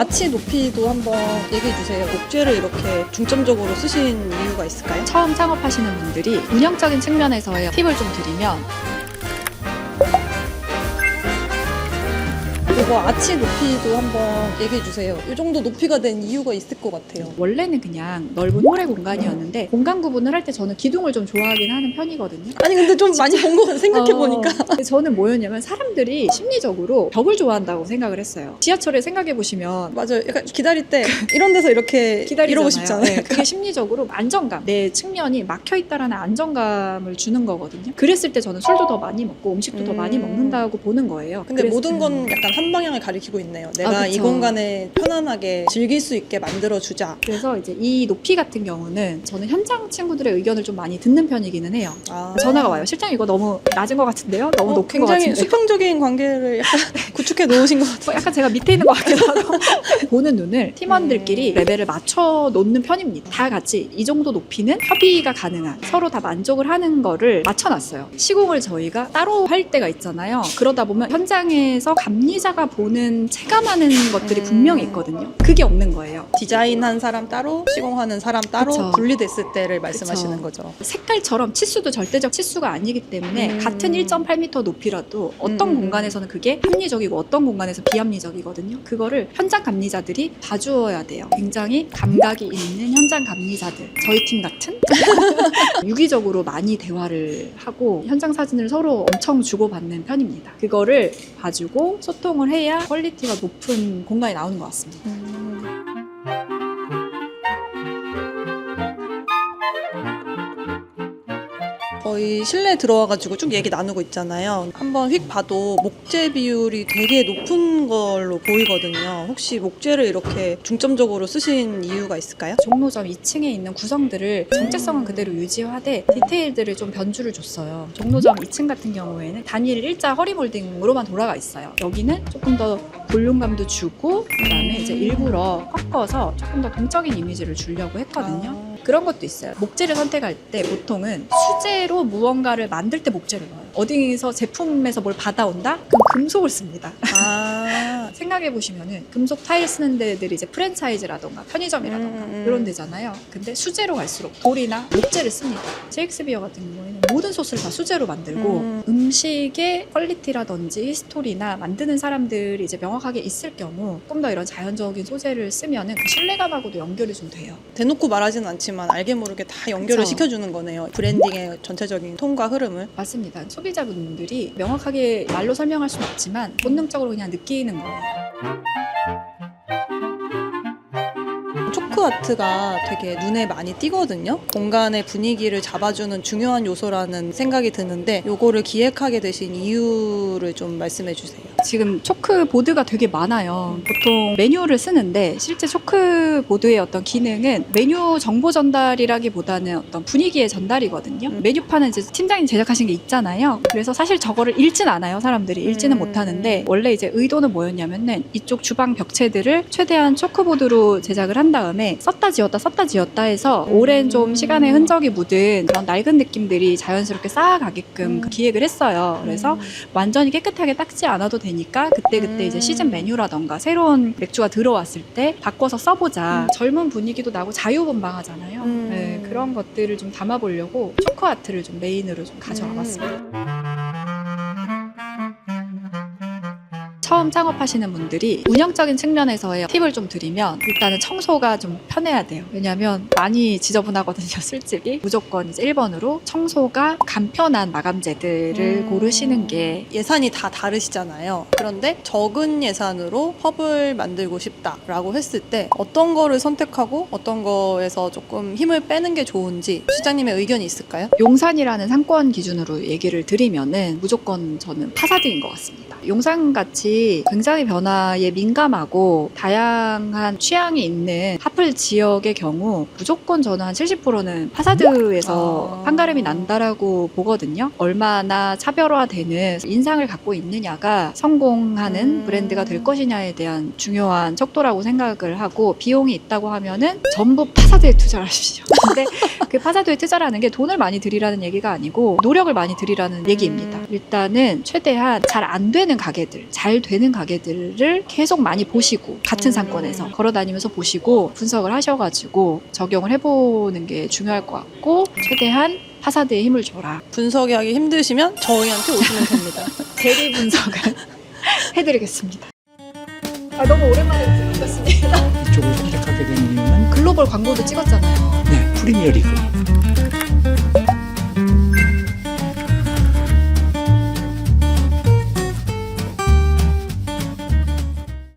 아치 높이도 한번 얘기해 주세요. 목재를 이렇게 중점적으로 쓰신 이유가 있을까요? 처음 창업하시는 분들이 운영적인 측면에서의 팁을 좀 드리면 이거 아치 높이도 한번 얘기해 주세요. 이 정도 높이가 된 이유가 있을 것 같아요. 원래는 그냥 넓은 홀의 공간이었는데 공간 구분을 할 때 저는 기둥을 좀 좋아하긴 하는 편이거든요. 아니 근데 좀 많이 본 거 생각해 보니까 어, 저는 뭐였냐면 사람들이 심리적으로 벽을 좋아한다고 생각을 했어요. 지하철에 생각해 보시면 맞아요. 약간 기다릴 때 이런 데서 이렇게 기다리잖아요. 이러고 싶잖아요. 네, 그게 심리적으로 안정감, 내 측면이 막혀 있다라는 안정감을 주는 거거든요. 그랬을 때 저는 술도 더 많이 먹고 음식도 더 음. 많이 먹는다고 보는 거예요. 근데 그래서- 모든 건 음. 약간 한방 향을 가리키고 있네요. 내가 아, 이 그쵸. 공간에 편안하게 즐길 수 있게 만들어 주자. 그래서 이제 이 높이 같은 경우는 저는 현장 친구들의 의견을 좀 많이 듣는 편이기는 해요. 아. 전화가 와요. 실장 이거 너무 낮은 것 같은데요? 너무 어, 높은 것 굉장히 같은데요? 수평적인 관계를 약간 구축해 놓으신 것 같아요. 어, 약간 제가 밑에 있는 것 같기도 하고 보는 눈을 팀원들끼리 음. 레벨을 맞춰 놓는 편입니다. 다 같이 이 정도 높이는 협의가 가능한 서로 다 만족을 하는 거를 맞춰놨어요. 시공을 저희가 따로 할 때가 있잖아요. 그러다 보면 현장에서 감리자가 보는 체감하는 것들이 음. 분명히 있거든요. 그게 없는 거예요. 디자인한 사람 따로, 시공하는 사람 따로 그쵸. 분리됐을 때를 말씀하시는 그쵸. 거죠. 색깔처럼 치수도 절대적 치수가 아니기 때문에 음. 같은 1.8m 높이라도 어떤 음, 음. 공간에서는 그게 합리적이고 어떤 공간에서 비합리적이거든요. 그거를 현장 감리자들이 봐주어야 돼요. 굉장히 감각이 있는 현장 감리자들. 저희 팀 같은 유기적으로 많이 대화를 하고 현장 사진을 서로 엄청 주고받는 편입니다. 그거를 봐주고 소통을 해야 퀄리티가 높은 공간이 나오는 것 같습니다. 저희 실내 들어와가지고 쭉 얘기 나누고 있잖아요. 한번 휙 봐도 목재 비율이 되게 높은 걸로 보이거든요. 혹시 목재를 이렇게 중점적으로 쓰신 이유가 있을까요? 종로점 2층에 있는 구성들을 정체성은 그대로 유지하되 디테일들을 좀 변주를 줬어요. 종로점 2층 같은 경우에는 단일 일자 허리 몰딩으로만 돌아가 있어요. 여기는 조금 더 볼륨감도 주고 그다음에 이제 일부러 꺾어서 조금 더 동적인 이미지를 주려고 했거든요. 아. 그런 것도 있어요. 목재를 선택할 때 보통은 수제로 무언가를 만들 때 목재를 넣어요. 어디서 제품에서 뭘 받아온다? 그럼 금속을 씁니다. 아. 생각해 보시면은 금속 타일 쓰는 데들이 이제 프랜차이즈라던가 편의점이라던가 음, 음. 이런 데잖아요. 근데 수제로 갈수록 돌이나 목재를 씁니다. 셰익스피어 같은 경우에는 모든 소스를 다 수제로 만들고 음. 식의 퀄리티라든지 히스토리나 만드는 사람들이 이제 명확하게 있을 경우 조금 더 이런 자연적인 소재를 쓰면은 그 신뢰감하고도 연결이 좀 돼요. 대놓고 말하진 않지만 알게 모르게 다 연결을 그쵸. 시켜주는 거네요. 브랜딩의 전체적인 톤과 흐름을. 맞습니다. 소비자분들이 명확하게 말로 설명할 수는 없지만 본능적으로 그냥 느끼는 거예요. 초크 아트가 되게 눈에 많이 띄거든요. 공간의 분위기를 잡아주는 중요한 요소라는 생각이 드는데 요거를 기획하게 되신 이유를 좀 말씀해 주세요. 지금 초크 보드가 되게 많아요. 보통 메뉴를 쓰는데 실제 초크 보드의 어떤 기능은 메뉴 정보 전달이라기보다는 어떤 분위기의 전달이거든요. 음. 메뉴판은 이제 팀장님 제작하신 게 있잖아요. 그래서 사실 저거를 읽진 않아요. 사람들이 읽지는 음. 못하는데 원래 이제 의도는 뭐였냐면은 이쪽 주방 벽체들을 최대한 초크보드로 제작을 한 다음에 썼다 지웠다 썼다 지웠다 해서 오랜 좀 음. 시간의 흔적이 묻은 그런 낡은 느낌들이 자연스럽게 쌓아가게끔 음. 그 기획을 했어요. 그래서 완전히 깨끗하게 닦지 않아도 되 니까 그때 그때 음. 이제 시즌 메뉴라던가 새로운 맥주가 들어왔을 때 바꿔서 써보자. 음. 젊은 분위기도 나고 자유분방하잖아요. 음. 네, 그런 것들을 좀 담아보려고 초코 아트를 좀 메인으로 좀 가져와 봤습니다. 처음 창업하시는 분들이 운영적인 측면에서의 팁을 좀 드리면 일단은 청소가 좀 편해야 돼요. 왜냐하면 많이 지저분하거든요, 술집이. 무조건 이제 1번으로 청소가 간편한 마감재들을 음. 고르시는 게 예산이 다 다르시잖아요. 그런데 적은 예산으로 펍을 만들고 싶다라고 했을 때 어떤 거를 선택하고 어떤 거에서 조금 힘을 빼는 게 좋은지 시장님의 의견이 있을까요? 용산이라는 상권 기준으로 얘기를 드리면은 무조건 저는 파사드인 것 같습니다. 용산 같이 굉장히 변화에 민감하고 다양한 취향이 있는 하플 지역의 경우 무조건 저는 한 70%는 파사드에서 아. 판가름이 난다라고 보거든요. 얼마나 차별화되는 인상을 갖고 있느냐가 성공하는 음. 브랜드가 될 것이냐에 대한 중요한 척도라고 생각을 하고 비용이 있다고 하면은 전부 파사드에 투자를 하십시오. 근데 그 파사드에 투자라는 게 돈을 많이 들이라는 얘기가 아니고 노력을 많이 들이라는 얘기입니다. 일단은 최대한 잘 안 되는 가게들, 잘 되는 가게들을 계속 많이 보시고 같은 음. 상권에서 걸어 다니면서 보시고 분석을 하셔가지고 적용을 해보는 게 중요할 것 같고 최대한 하사드에 힘을 줘라. 분석이 하기 힘드시면 저희한테 오시면 됩니다. 대리 분석을 해드리겠습니다. 아, 너무 오랜만에 들었습니다. 이쪽을 선택하게 된 이유는 글로벌 광고도 찍었잖아요. 네, 프리미어 리그